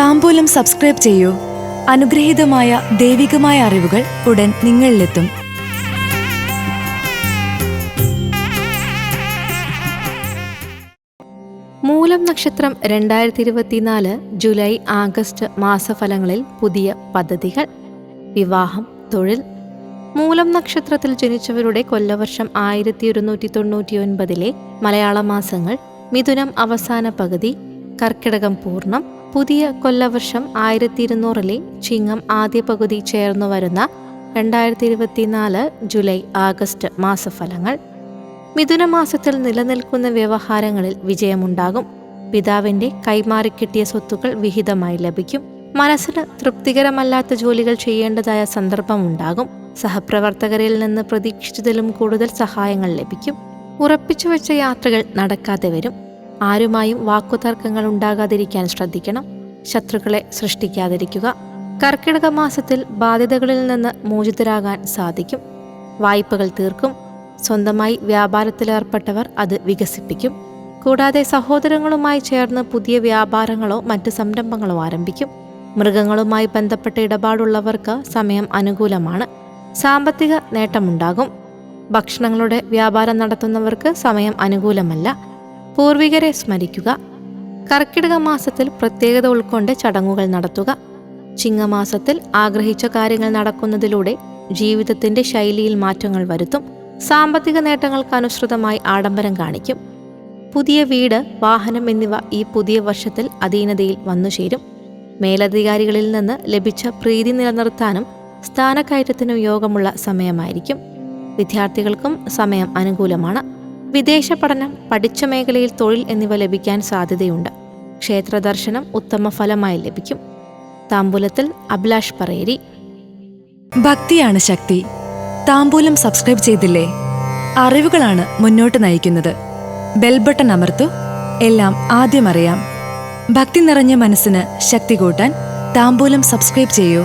താമ്പൂലം subscribe ചെയ്യൂ. അനുഗ്രഹീതമായ ദൈവികമായ അറിവുകൾ ഉടൻ നിങ്ങളിലെത്തും. മൂലം നക്ഷത്രം രണ്ടായിരത്തി ഇരുപത്തിനാല് ജൂലൈ ആഗസ്റ്റ് മാസഫലങ്ങളിൽ പുതിയ പദ്ധതികൾ. വിവാഹം തൊഴിൽ. മൂലം നക്ഷത്രത്തിൽ ജനിച്ചവരുടെ കൊല്ലവർഷം ആയിരത്തി ഒരുന്നൂറ്റി തൊണ്ണൂറ്റി ഒൻപതിലെ മലയാള മാസങ്ങൾ മിഥുനം അവസാന പകുതി കർക്കിടകം പൂർണം പുതിയ കൊല്ലവർഷം ആയിരത്തി ഇരുന്നൂറിലെ ചിങ്ങം ആദ്യ പകുതി ചേർന്നു വരുന്ന രണ്ടായിരത്തി ഇരുപത്തിനാല് ജൂലൈ ആഗസ്റ്റ് മാസഫലങ്ങൾ. മിഥുന മാസത്തിൽ നിലനിൽക്കുന്ന വ്യവഹാരങ്ങളിൽ വിജയമുണ്ടാകും. പിതാവിന്റെ കൈമാറിക്കിട്ടിയ സ്വത്തുക്കൾ വിഹിതമായി ലഭിക്കും. മനസ്സിന് തൃപ്തികരമല്ലാത്ത ജോലികൾ ചെയ്യേണ്ടതായ സന്ദർഭമുണ്ടാകും. സഹപ്രവർത്തകരിൽ നിന്ന് പ്രതീക്ഷിച്ചതിലും കൂടുതൽ സഹായങ്ങൾ ലഭിക്കും. ഉറപ്പിച്ചു വെച്ച യാത്രകൾ നടക്കാതെ വരും. ആരുമായും വാക്കുതർക്കങ്ങൾ ഉണ്ടാകാതിരിക്കാൻ ശ്രദ്ധിക്കണം. ശത്രുക്കളെ സൃഷ്ടിക്കാതിരിക്കുക. കർക്കിടക മാസത്തിൽ ബാധ്യതകളിൽ നിന്ന് മോചിതരാകാൻ സാധിക്കും. വായ്പകൾ തീർക്കും. സ്വന്തമായി വ്യാപാരത്തിലേർപ്പെട്ടവർ അത് വികസിപ്പിക്കും. കൂടാതെ സഹോദരങ്ങളുമായി ചേർന്ന് പുതിയ വ്യാപാരങ്ങളോ മറ്റ് സംരംഭങ്ങളോ ആരംഭിക്കും. മൃഗങ്ങളുമായി ബന്ധപ്പെട്ട ഇടപാടുള്ളവർക്ക് സമയം അനുകൂലമാണ്. സാമ്പത്തിക നേട്ടമുണ്ടാകും. ഭക്ഷണങ്ങളുടെ വ്യാപാരം നടത്തുന്നവർക്ക് സമയം അനുകൂലമല്ല. പൂർവികരെ സ്മരിക്കുക. കർക്കിടക മാസത്തിൽ പ്രത്യേകത ഉൾക്കൊണ്ട് ചടങ്ങുകൾ നടത്തുക. ചിങ്ങമാസത്തിൽ ആഗ്രഹിച്ച കാര്യങ്ങൾ നടക്കുന്നതിലൂടെ ജീവിതത്തിന്റെ ശൈലിയിൽ മാറ്റങ്ങൾ വരുത്തും. സാമ്പത്തിക നേട്ടങ്ങൾക്ക് അനുസൃതമായി ആഡംബരം കാണിക്കും. പുതിയ വീട് വാഹനം എന്നിവ ഈ പുതിയ വർഷത്തിൽ അധീനതയിൽ വന്നുചേരും മേലധികാരികളിൽ നിന്ന് ലഭിച്ച പ്രീതി നിലനിർത്താനും സ്ഥാനക്കയറ്റത്തിനും യോഗമുള്ള സമയമായിരിക്കും. വിദ്യാർത്ഥികൾക്കും സമയം അനുകൂലമാണ്. വിദേശ പഠനം പഠിച്ച മേഖലയിൽ തൊഴിൽ എന്നിവ ലഭിക്കാൻ സാധ്യതയുണ്ട്. ക്ഷേത്ര ദർശനം ഉത്തമ ഫലമായി ലഭിക്കും. താമ്പൂലത്തിൽ അഭിലാഷ് പറയേരി. ഭക്തിയാണ് ശക്തി. താമ്പൂലം സബ്സ്ക്രൈബ് ചെയ്തില്ലേ? അറിവുകളാണ് മുന്നോട്ട് നയിക്കുന്നത്. ബെൽബട്ടൺ അമർത്തു. എല്ലാം ആദ്യം അറിയാം. ഭക്തി നിറഞ്ഞ മനസ്സിന് ശക്തി കൂട്ടാൻ താമ്പൂലം സബ്സ്ക്രൈബ് ചെയ്യൂ.